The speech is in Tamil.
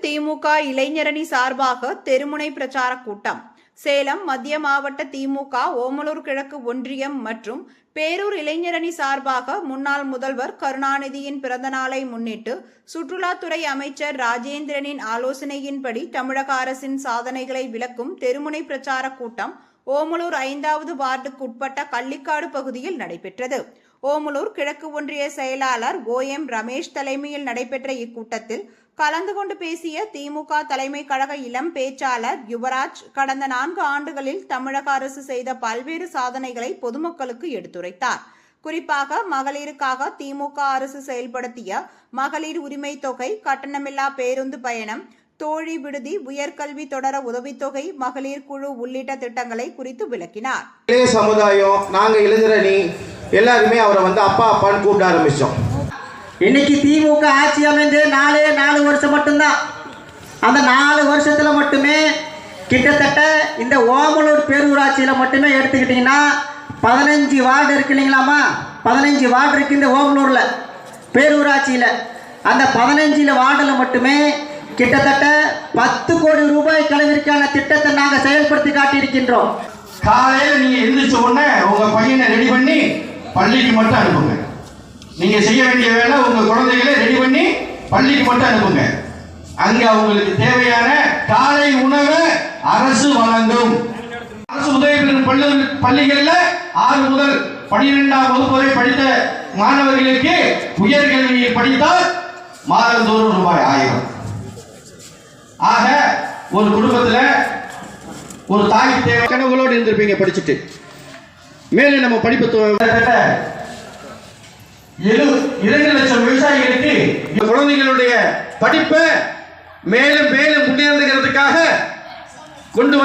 இளைஞரணி சார்பாக தெருமுனை பிரச்சார கூட்டம். சேலம் மத்திய மாவட்ட திமுக ஓமலூர் கிழக்கு ஒன்றியம் மற்றும் பேரூர் இளைஞரணி சார்பாக முன்னாள் முதல்வர் கருணாநிதியின் பிறந்த நாளை முன்னிட்டு சுற்றுலாத்துறை அமைச்சர் ராஜேந்திரனின் ஆலோசனையின்படி தமிழக அரசின் சாதனைகளை விளக்கும் தெருமுனை பிரச்சார கூட்டம் ஓமலூர் ஐந்தாவது வார்டுக்குட்பட்ட கள்ளிக்காடு பகுதியில் நடைபெற்றது. ஓமலூர் கிழக்கு ஒன்றிய செயலாளர் ஓஎம் ரமேஷ் தலைமையில் நடைபெற்ற இக்கூட்டத்தில் கலந்து கொண்டு பேசிய திமுக தலைமை கழக இளம் பேச்சாளர் யுவராஜ் கடந்த நான்கு ஆண்டுகளில் தமிழக அரசு செய்த பல்வேறு சாதனைகளை பொதுமக்களுக்கு எடுத்துரைத்தார். குறிப்பாக மகளிருக்காக திமுக அரசு செயல்படுத்திய மகளிர் உரிமை தொகை கட்டணமில்லா பேருந்து பயணம் தோழி விடுதி உயர்கல்வி தொடர உதவித்தொகை மகளிர் குழு உள்ளிட்ட திட்டங்களை குறித்து விளக்கினார். சமுதாயம் நாங்க இளைஞரணி எல்லாருமே அவரை வந்து அப்பா அப்பான்னு கூப்பிட ஆரம்பிச்சோம். இன்னைக்கு திமுக ஆட்சி அமைந்து நாலே நாலு வருஷம் மட்டும்தான். அந்த நாலு வருஷத்துல மட்டுமே கிட்டத்தட்ட இந்த ஓமலூர் பேரூராட்சியில் மட்டுமே எடுத்துக்கிட்டிங்கன்னா பதினஞ்சு வார்டு இருக்கு இல்லைங்களாம்மா? பதினஞ்சு வார்டு இருக்கு இந்த ஓமலூரில் பேரூராட்சியில். அந்த பதினஞ்சில் வார்டில் மட்டுமே கிட்டத்தட்ட பத்து கோடி ரூபாய் அளவிற்கான திட்டத்தை நாங்கள் செயல்படுத்தி காட்டியிருக்கின்றோம். காலையில நீங்க எந்திரிச்ச உடனே உங்க பையனை ரெடி பண்ணி பள்ளிக்கு மட்டும் அனுப்புங்க. நீங்க செய்ய வேண்டிய வேலை உங்க குழந்தைகளை ரெடி பண்ணி பள்ளிக்கு மட்டும் அனுப்புங்க. அங்க அவங்களுக்கு தேவையான காலை உணவை அரசு வழங்கும். அரசு உதவி பெறும் பள்ளி பள்ளிகள்ல ஆறு முதல் பனிரெண்டாம் வகுப்பு வரை படித்த மாணவர்களுக்கு உயர்கல்வியை படித்தால் மாதந்தோறும் ரூபாய் ஆயிரம். ஆக ஒரு குடும்பத்தில் ஒரு தாய்க்கு தேவை. கனவுகளோடு இருந்திருப்பீங்க படிச்சுட்டு. மேலும் நம்ம படிப்பு இரண்டு லட்சம் விவசாயிகளுக்கு குழந்தைகளுடைய படிப்பை மேலும் மேலும் முன்னேறுகிறதுக்காக கொண்டு வந்து